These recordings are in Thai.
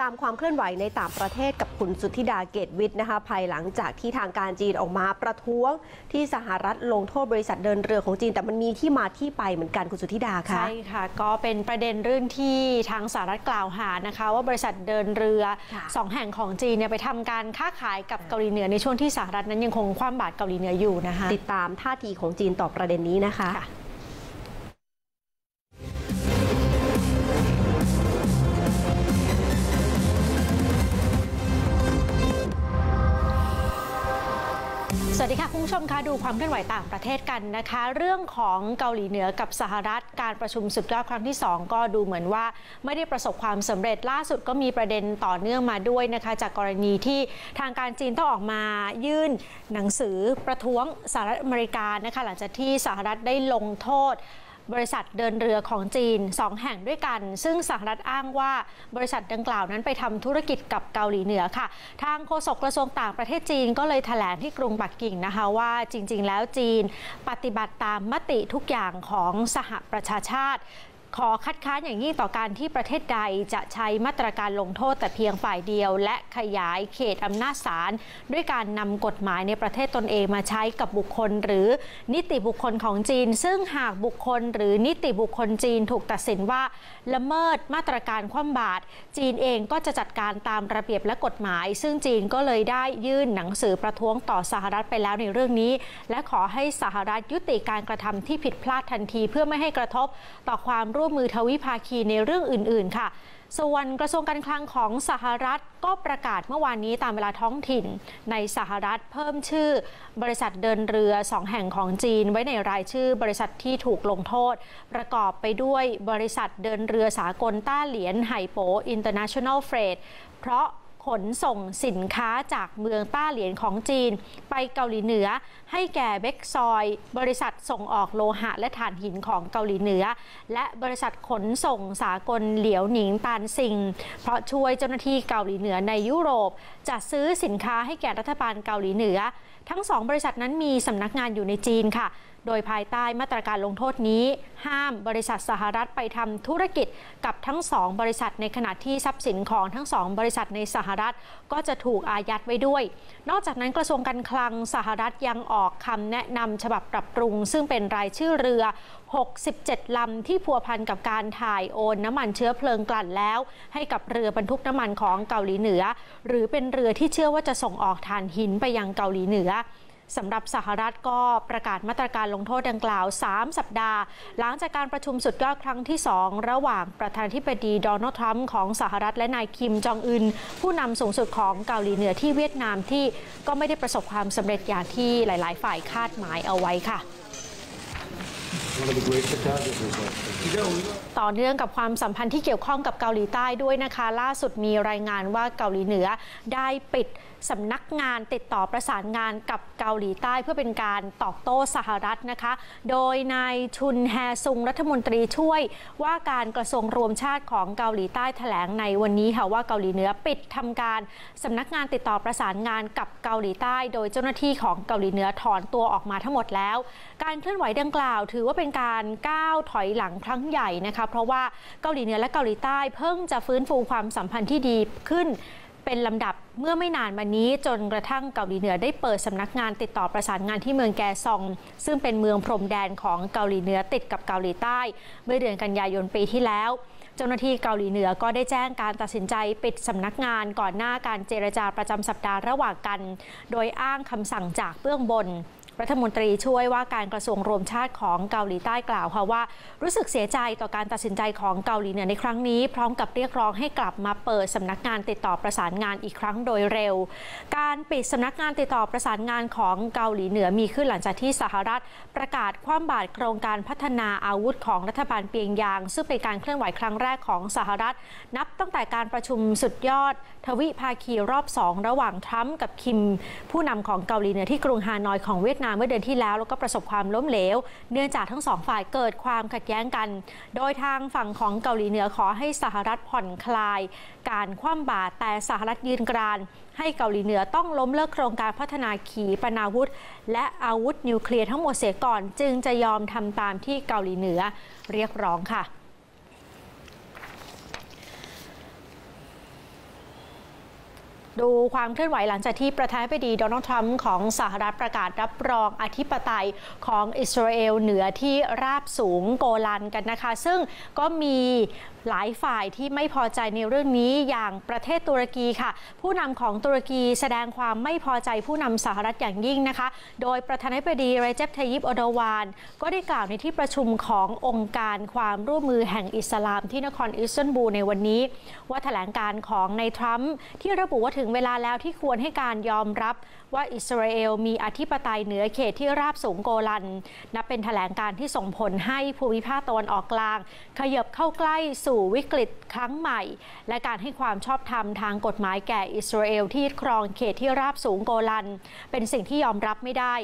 ตามความเคลื่อนไหวในต่างประเทศกับคุณสุทธิดาเกตวิทย์นะคะภายหลังจากที่ทางการจีนออกมาประท้วง ที่สหรัฐลงโทษบริษัทเดินเรือของจีน แต่มันมีที่มาที่ไปเหมือนกันคุณสุทธิดาค่ะใช่ค่ะ ก็เป็นประเด็นเรื่องที่ทางสหรัฐกล่าวหานะคะ ว่าบริษัทเดินเรือค่ะสองแห่งของจีนเนี่ยไปทำการค้าขายกับเกาหลีเหนือในช่วงที่สหรัฐนั้นยังคงคว่ำบาตรเกาหลีเหนืออยู่นะคะติดตามท่าทีของจีนต่อประเด็นนี้นะคะค่ะ คุณผู้ชมคะดูความเคลื่อนไหวต่างประเทศกันนะคะ เรื่องของเกาหลีเหนือกับสหรัฐการประชุมสุดยอดครั้งที่ 2 ก็ดูเหมือนว่าไม่ได้ประสบความสำเร็จล่าสุดก็มีประเด็นต่อเนื่องมาด้วยนะคะ จากกรณีที่ทางการจีนต้องออกมายื่นหนังสือประท้วงสหรัฐอเมริกานะคะหลังจากที่สหรัฐได้ลงโทษ บริษัทเดินเรือของจีน 2 แห่งด้วยกัน ซึ่งสหรัฐอ้างว่าบริษัทดังกล่าวนั้นไปทำธุรกิจกับเกาหลีเหนือค่ะ ทางโฆษกกระทรวงต่างประเทศจีนก็เลยแถลงที่กรุงปักกิ่งนะคะว่าจริง ๆ แล้วจีน ปฏิบัติตามมติทุกอย่างของสหประชาชาติ ขอคัดค้านอย่างยิ่งต่อการที่ประเทศใดจะใช้มาตรการลงโทษแต่เพียงฝ่ายเดียว และขยายเขตอำนาจศาลด้วยการนำกฎหมายในประเทศตนเองมาใช้กับบุคคล หรือนิติบุคคลของจีน ซึ่งหากบุคคลหรือนิติบุคคลจีนถูกตัดสินว่า ละเมิดมาตรการคว่ำบาตรจีนเองก็จะจัดการตามระเบียบและกฎหมาย ซึ่งจีนก็เลยได้ยื่นหนังสือประท้วงต่อสหรัฐไปแล้วในเรื่องนี้ และขอให้สหรัฐยุติการกระทำที่ผิดพลาดทันที เพื่อไม่ให้กระทบต่อความร่วมมือทวิภาคีในเรื่องอื่น ๆ ค่ะ ส่วนกระทรวงการคลังของสหรัฐก็ประกาศเมื่อวานนี้ตามเวลาท้องถิ่น ในสหรัฐเพิ่มชื่อบริษัทเดินเรือสองแห่งของจีน ไว้ในรายชื่อบริษัทที่ถูกลงโทษ ประกอบไปด้วยบริษัทเดินเรือสากลต้าเหลียนไห่โปอินเตอร์เนชั่นแนลเฟรดเพราะ ขนส่งสินค้าจากเมืองต้าเหลียนของจีน ไปเกาหลีเหนือ ให้แก่เบกซอย บริษัทส่งออกโลหะและถ่านหินของเกาหลีเหนือ และบริษัทขนส่งสากลเหลียวหนิงตานซิง เพราะช่วยเจ้าหน้าที่เกาหลีเหนือในยุโรปจัดซื้อสินค้าให้แก่รัฐบาลเกาหลีเหนือ ทั้งสองบริษัทนั้นมีสำนักงานอยู่ในจีนค่ะ โดยภายใต้มาตรการลงโทษนี้ ห้ามบริษัทสหรัฐไปทำธุรกิจกับทั้งสองบริษัทในขณะที่ทรัพย์สินของทั้งสองบริษัทในสหรัฐก็จะถูกอายัดไว้ด้วย นอกจากนั้นกระทรวงการคลังสหรัฐยังออกคำแนะนำฉบับปรับปรุง ซึ่งเป็นรายชื่อเรือ 67 ลำที่พัวพันกับการถ่ายโอนน้ำมันเชื้อเพลิงกลั่นแล้ว ให้กับเรือบรรทุกน้ำมันของเกาหลีเหนือ หรือเป็นเรือที่เชื่อว่าจะส่งออกถ่านหินไปยังเกาหลีเหนือ สำหรับสหรัฐก็ประกาศมาตรการลงโทษดังกล่าว 3 สัปดาห์ หลังจากการประชุมสุดยอดครั้งที่ 2 ระหว่างประธานาธิบดีโดนัลด์ทรัมป์ของสหรัฐและนายคิมจองอึน ผู้นำสูงสุดของเกาหลีเหนือที่เวียดนามที่ก็ไม่ได้ประสบความสำเร็จอย่างที่หลาย ๆ ฝ่ายคาดหมายเอาไว้ค่ะ ต่อเนื่องกับความสัมพันธ์ที่เกี่ยวข้องกับเกาหลีใต้ด้วยนะคะ ล่าสุดมีรายงานว่าเกาหลีเหนือได้ปิดสำนักงานติดต่อประสานงานกับเกาหลีใต้เพื่อเป็นการตอบโต้สหรัฐนะคะ โดยนายชุนแฮซุงรัฐมนตรีช่วยว่าการกระทรวงรวมชาติของเกาหลีใต้แถลงในวันนี้ค่ะว่าเกาหลีเหนือปิดทำการสำนักงานติดต่อประสานงานกับเกาหลีใต้ โดยเจ้าหน้าที่ของเกาหลีเหนือถอนตัวออกมาทั้งหมดแล้ว การเคลื่อนไหวดังกล่าว ถือว่าเป็นการก้าวถอยหลังครั้งใหญ่นะคะ เพราะว่าเกาหลีเหนือและเกาหลีใต้เพิ่งจะฟื้นฟูความสัมพันธ์ที่ดีขึ้นเป็นลำดับเมื่อไม่นานมานี้จนกระทั่งเกาหลีเหนือได้เปิดสำนักงานติดต่อประสานงานที่เมืองแกซอง ซึ่งเป็นเมืองพรมแดนของเกาหลีเหนือติดกับเกาหลีใต้ เมื่อเดือนกันยายนปีที่แล้ว เจ้าหน้าที่เกาหลีเหนือก็ได้แจ้งการตัดสินใจปิดสำนักงานก่อนหน้าการเจรจาประจำสัปดาห์ระหว่างกัน โดยอ้างคำสั่งจากเบื้องบน รัฐมนตรีช่วยว่าการกระทรวงรวมชาติของเกาหลีใต้กล่าวค่ะว่า รู้สึกเสียใจต่อการตัดสินใจของเกาหลีเหนือในครั้งนี้ พร้อมกับเรียกร้องให้กลับมาเปิดสำนักงานติดต่อประสานงานอีกครั้งโดยเร็ว การปิดสำนักงานติดต่อประสานงานของเกาหลีเหนือมีขึ้นหลังจากที่สหรัฐประกาศคว่ำบาตรโครงการพัฒนาอาวุธของรัฐบาลเปียงยาง ซึ่งเป็นการเคลื่อนไหวครั้งแรกของสหรัฐ นับตั้งแต่การประชุมสุดยอด ทวิภาคีรอบสองระหว่างทรัมป์กับคิม ผู้นำของเกาหลีเหนือที่กรุงฮานอยของเวียดนามเมื่อเดือนที่แล้ว แล้วก็ประสบความล้มเหลว เนื่องจากทั้งสองฝ่ายเกิดความขัดแย้งกัน โดยทางฝั่งของเกาหลีเหนือขอให้สหรัฐผ่อนคลาย การคว่ำบาตรแต่สหรัฐยืนกรานให้เกาหลีเหนือต้องล้มเลิกโครงการพัฒนาขีปนาวุธ และอาวุธนิวเคลียร์ทั้งหมดเสียก่อน จึงจะยอมทำตามที่เกาหลีเหนือเรียกร้องค่ะ ดูความเคลื่อนไหวหลังจากที่ประธานาธิบดีโดนัลด์ทรัมป์ของสหรัฐประกาศรับรองอธิปไตยของอิสราเอลเหนือที่ราบสูงโกลันกันนะคะ ซึ่งก็มีหลายฝ่ายที่ไม่พอใจในเรื่องนี้อย่างประเทศตุรกีค่ะ ผู้นำของตุรกีแสดงความไม่พอใจผู้นำสหรัฐอย่างยิ่งนะคะ โดยประธานาธิบดีเรเจปทยิปออดวาน ก็ได้กล่าวในที่ประชุมขององค์การความร่วมมือแห่งอิสลามที่นครอิสตันบูลในวันนี้ ว่าแถลงการของในทรัมป์ที่ระบุว่าถึงเวลาแล้วที่ควรให้การยอมรับว่าอิสราเอลมีอธิปไตยเหนือเขตที่ราบสูงโกลัน นับเป็นแถลงการที่ส่งผลให้ภูมิภาคตะวันออกกลาง ขยบเข้าใกล้สู่วิกฤตครั้งใหม่ และการให้ความชอบธรรมทางกฎหมายแก่อิสราเอลที่ครองเขตที่ราบสูงโกลัน เป็นสิ่งที่ยอมรับไม่ได้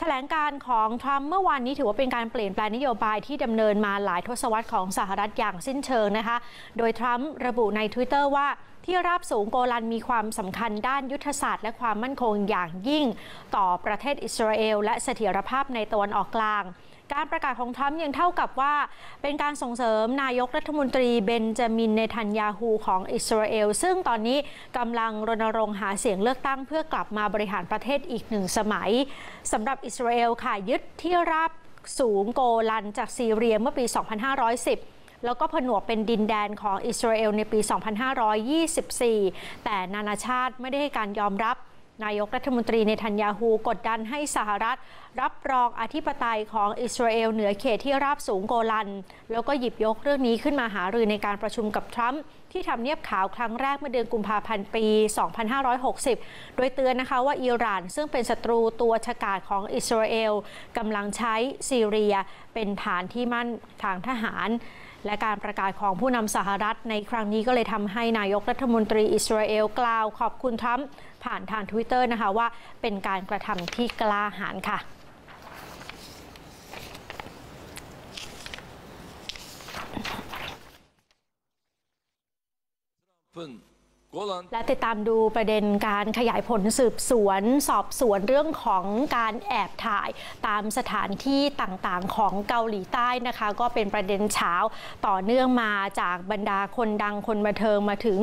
แถลงการของทรัมป์เมื่อวานนี้ถือว่าเป็นการเปลี่ยนแปลงนโยบายที่ดำเนินมาหลายทศวรรษของสหรัฐอย่างสิ้นเชิงนะคะ โดยทรัมป์ระบุใน Twitter ว่า ที่ราบสูงโกลันมีความสำคัญด้านยุทธศาสตร์และความมั่นคงอย่างยิ่ง ต่อประเทศอิสราเอล และเสถียรภาพในตะวันออกกลาง การประกาศของทรัมป์ยังเท่ากับว่า เป็นการส่งเสริมนายกรัฐมนตรีเบนจามินเนทันยาฮูของอิสราเอล ซึ่งตอนนี้กำลังรณรงค์หาเสียงเลือกตั้งเพื่อกลับมาบริหารประเทศอีกหนึ่งสมัยสำหรับอิสราเอลค่ะยึดที่ราบสูงโกลันจากซีเรียเมื่อปี 2510 แล้วก็ผนวกเป็นดินแดนของอิสราเอลในปี 2524 แต่นานาชาติไม่ได้ให้การยอมรับนายกรัฐมนตรีเนทันยาฮูกดดันให้สหรัฐ รับรองอธิปไตยของอิสราเอลเหนือเขตที่ราบสูงโกลัน แล้วก็หยิบยกเรื่องนี้ขึ้นมาหารือในการประชุมกับทรัมป์ที่ทำเนียบขาวครั้งแรกเมื่อเดือนกุมภาพันธ์ปี 2560 โดยเตือนนะคะว่าอิหร่านซึ่งเป็นศัตรูตัวฉกาจของอิสราเอลกำลังใช้ซีเรียเป็นฐานที่มั่นทางทหาร และการประกาศของผู้นำสหรัฐในครั้งนี้ก็เลยทำให้นายกรัฐมนตรีอิสราเอลกล่าวขอบคุณทรัมป์ผ่านทางทวิตเตอร์นะคะว่าเป็นการกระทำที่กล้าหาญค่ะเพิ่ และติดตามดูประเด็นการขยายผลสืบสวน สอบสวนเรื่องของการแอบถ่ายตามสถานที่ต่างๆของเกาหลีใต้นะคะ ก็เป็นประเด็นเช้าต่อเนื่องมาจากบรรดาคนดังคนบันเทิงมาถึง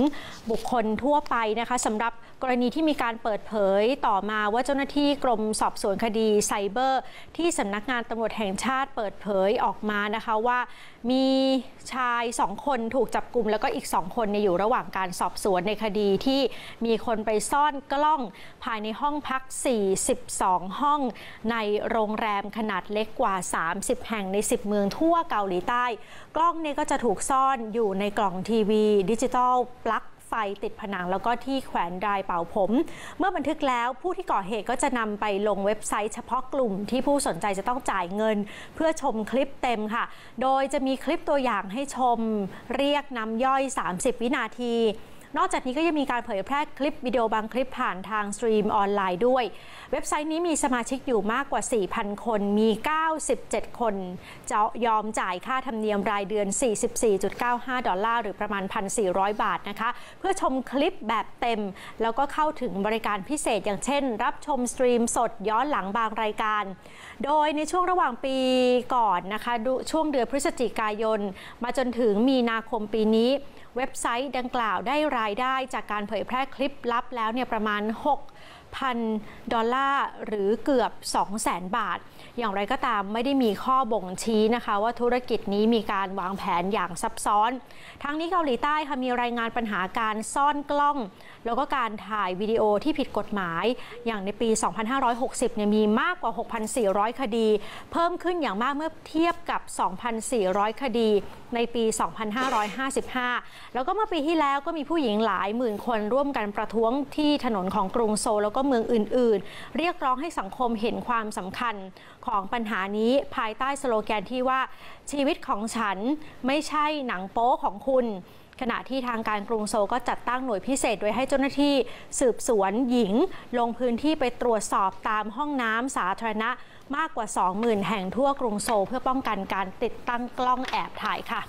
บุคคลทั่วไปนะคะสำหรับกรณีที่มีการเปิดเผยต่อมาว่าเจ้าหน้าที่กรมสอบสวนคดีไซเบอร์ ที่สำนักงานตำรวจแห่งชาติเปิดเผยออกมานะคะว่า มีชายสองคนถูกจับกลุ่มแล้วก็อีกสองคนเนี่ยอยู่ระหว่างการสอบสวนในคดีที่มีคนไปซ่อนกล้องภายในห้องพัก 42 ห้องในโรงแรมขนาดเล็กกว่า 30 แห่งใน 10 เมืองทั่วเกาหลีใต้ กล้องเนี่ยก็จะถูกซ่อนอยู่ในกล่องทีวี ดิจิตอลปลั๊ก ไฟติดผนัง แล้วก็ที่แขวนรายเป่าผม เมื่อบันทึกแล้วผู้ที่ก่อเหตุก็จะนำไปลงเว็บไซต์เฉพาะกลุ่มที่ผู้สนใจจะต้องจ่ายเงิน เพื่อชมคลิปเต็มค่ะ โดยจะมีคลิปตัวอย่างให้ชม เรียกน้ำย่อย 30 วินาที นอกจากนี้ก็ยังมีการเผยแพร่คลิปวิดีโอบางคลิปผ่านทางสตรีมออนไลน์ด้วย เว็บไซต์นี้มีสมาชิกอยู่มากกว่า 4,000 คน มี 97 คนจะยอมจ่ายค่าธรรมเนียมรายเดือน 44.95 ดอลลาร์ หรือประมาณ 1,400 บาทนะคะ เพื่อชมคลิปแบบเต็ม แล้วก็เข้าถึงบริการพิเศษอย่างเช่น รับชมสตรีมสดย้อนหลังบางรายการ โดยในช่วงระหว่างปีก่อนนะคะช่วงเดือนพฤศจิกายน มาจนถึงมีนาคมปีนี้ เว็บไซต์ดังกล่าวได้รายได้จากการเผยแพร่คลิปลับแล้วเนี่ยประมาณ 6,000 ดอลลาร์หรือเกือบ 200,000 บาท อย่างไรก็ตามไม่ได้มีข้อบ่งชี้นะคะ ว่าธุรกิจนี้มีการวางแผนอย่างซับซ้อน ทั้งนี้เกาหลีใต้ค่ะมีรายงานปัญหาการซ่อนกล้อง แล้วก็การถ่ายวิดีโอที่ผิดกฎหมาย อย่างในปี 2560 เนี่ยมีมากกว่า 6,400 คดี เพิ่มขึ้นอย่างมากเมื่อเทียบกับ 2,400 คดีในปี 2555 แล้วก็เมื่อปีที่แล้วก็มีผู้หญิงหลายหมื่นคนร่วมกันประท้วงที่ถนนของกรุงโซลแล้วก็เมืองอื่น ๆ เรียกร้องให้สังคมเห็นความสำคัญของปัญหานี้ภายใต้สโลแกนที่ว่าชีวิตของฉันไม่ใช่หนังโป๊ของคุณ ขณะที่ทางการกรุงโซลก็จัดตั้งหน่วยพิเศษ โดยให้เจ้าหน้าที่สืบสวนหญิง ลงพื้นที่ไปตรวจสอบตามห้องน้ำสาธารณะมากกว่า 20,000 แห่งทั่วกรุงโซลเพื่อป้องกันการติดตั้งกล้องแอบถ่ายค่ะ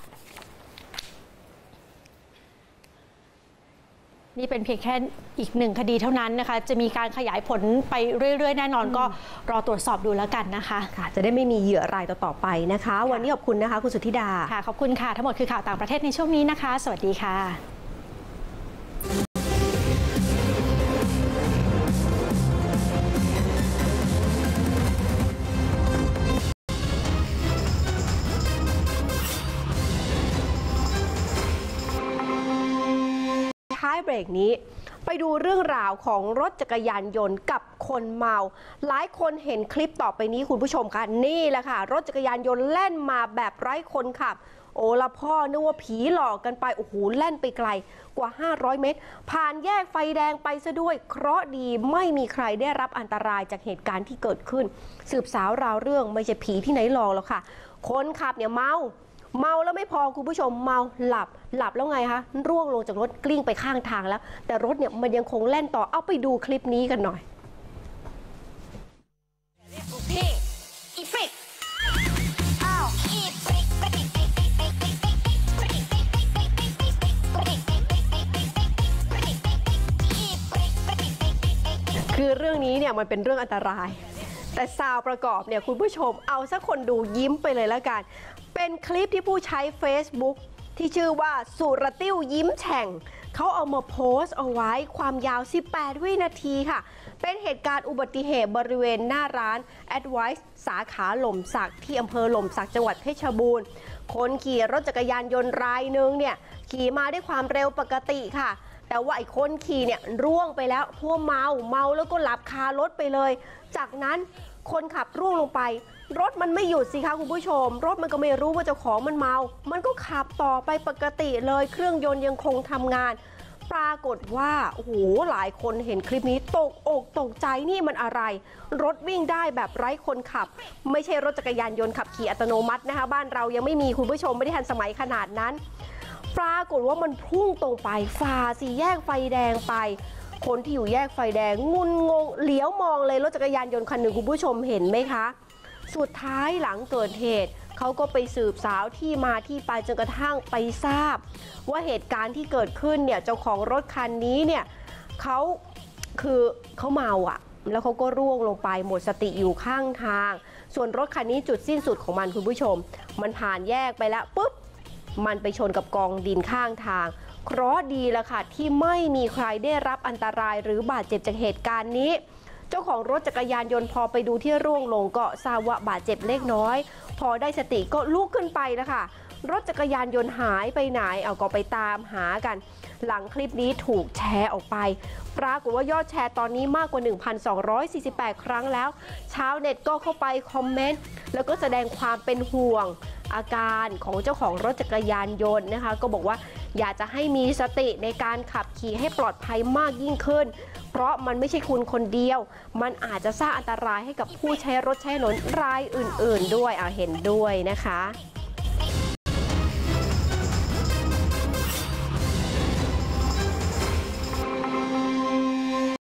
นี่เป็นเพียงแค่อีกหนึ่งคดีเท่านั้นนะคะ จะมีการขยายผลไปเรื่อย ๆ แน่นอนก็รอตรวจสอบดูแล้วกันนะคะค่ะจะได้ไม่มีเหยื่อรายต่อๆไปนะคะ วันนี้ขอบคุณนะคะ คุณสุทธิดาค่ะขอบคุณค่ะ ทั้งหมดคือข่าวต่างประเทศในช่วงนี้นะคะ สวัสดีค่ะ กนี้ ไปดูเรื่องราวของรถจักรยานยนต์กับคนเมา หลายคนเห็นคลิปต่อไปนี้คุณผู้ชมคะนี่แหละค่ะ รถจักรยานยนต์แล่นมาแบบไร้คนขับ โอละพ่อนึกว่าผีหลอกกันไปโอ้โหแล่นไปไกลกว่า 500 เมตร ผ่านแยกไฟแดงไปซะด้วย เคราะดีไม่มีใครได้รับอันตรายจากเหตุการณ์ที่เกิดขึ้น สืบสาวราวเรื่องไม่ใช่ผีที่ไหนหลอกหรอกค่ะ คนขับเนี่ยเมา เมาแล้วไม่พอคุณผู้ชมเมาหลับหลับแล้วไงคะร่วงลงจากรถกลิ้งไปข้างทางแล้ว แต่รถเนี่ยมันยังคงแล่นต่อเอาไปดูคลิปนี้กันหน่อยคือเรื่องนี้เนี่ยมันเป็นเรื่องอันตราย แต่ซาวประกอบเนี่ยคุณผู้ชมเอาสักคนดูยิ้มไปเลยแล้วกัน เป็นคลิปที่ผู้ใช้ Facebook ที่ชื่อว่าสุรติ้วยิ้มแฉ่ง เขาเอามาโพสต์เอาไว้ความยาว 18 วินาทีค่ะ เป็นเหตุการณ์อุบัติเหตุบริเวณหน้าร้าน Advice สาขาหล่มสักที่อำเภอหล่มสักจังหวัดเพชรบูรณ์ คนขี่รถจักรยานยนต์รายหนึ่งเนี่ยขี่มาด้วยความเร็วปกติค่ะ แต่ว่าไอ้คนขี่เนี่ยร่วงไปแล้วเพราะวเมาเมาแล้วก็หลับคารถไปเลย จากนั้น คนขับร่วงลงไป รถมันไม่หยุดสิคะคุณผู้ชม รถมันก็ไม่รู้ว่าเจ้าของมันเมา มันก็ขับต่อไปปกติเลยเครื่องยนต์ยังคงทำงาน ปรากฏว่าโอ้โหหลายคนเห็นคลิปนี้ตกอกตกใจนี่มันอะไร รถวิ่งได้แบบไร้คนขับ ไม่ใช่รถจักรยานยนต์ขับขี่อัตโนมัตินะคะ บ้านเรายังไม่มีคุณผู้ชมไม่ได้ทันสมัยขนาดนั้น ปรากฏว่ามันพุ่งตรงไปฝ่าสี่แยกไฟแดงไป คนที่อยู่แยกไฟแดงงุนงงเหลียวมองเลยรถจักรยานยนต์คันหนึ่งคุณผู้ชมเห็นไหมคะ สุดท้ายหลังเกิดเหตุเขาก็ไปสืบสาวที่มาที่ไปจนกระทั่งไปทราบ ว่าเหตุการณ์ที่เกิดขึ้นเนี่ยเจ้าของรถคันนี้เนี่ยเขาคือเขาเมาอะแล้วเขาก็ร่วงลงไปหมดสติอยู่ข้างทาง ส่วนรถคันนี้จุดสิ้นสุดของมันคุณผู้ชม มันผ่านแยกไปแล้วปุ๊บ มันไปชนกับกองดินข้างทาง เคราะดีละค่ะที่ไม่มีใครได้รับอันตรายหรือบาดเจ็บจากเหตุการณ์นี้ เจ้าของรถจักรยานยนต์พอไปดูที่ร่วงลงก็ทราบว่าบาดเจ็บเล็กน้อย พอได้สติก็ลุกขึ้นไปแล้วค่ะ รถจักรยานยนต์หายไปไหนเอาก็ไปตามหากัน หลังคลิปนี้ถูกแชร์ออกไป ปรากฏว่ายอดแชร์ตอนนี้มากกว่า 1,248 ครั้งแล้ว ชาวเน็ตก็เข้าไปคอมเมนต์แล้วก็แสดงความเป็นห่วงอาการของเจ้าของรถจักรยานยนต์นะคะ ก็บอกว่าอยากจะให้มีสติในการขับขี่ให้ปลอดภัยมากยิ่งขึ้น เพราะมันไม่ใช่คุณคนเดียว มันอาจจะสร้างอันตรายให้กับผู้ใช้รถใช้ถนนรายอื่น ๆ ด้วยเอาเห็นด้วยนะคะ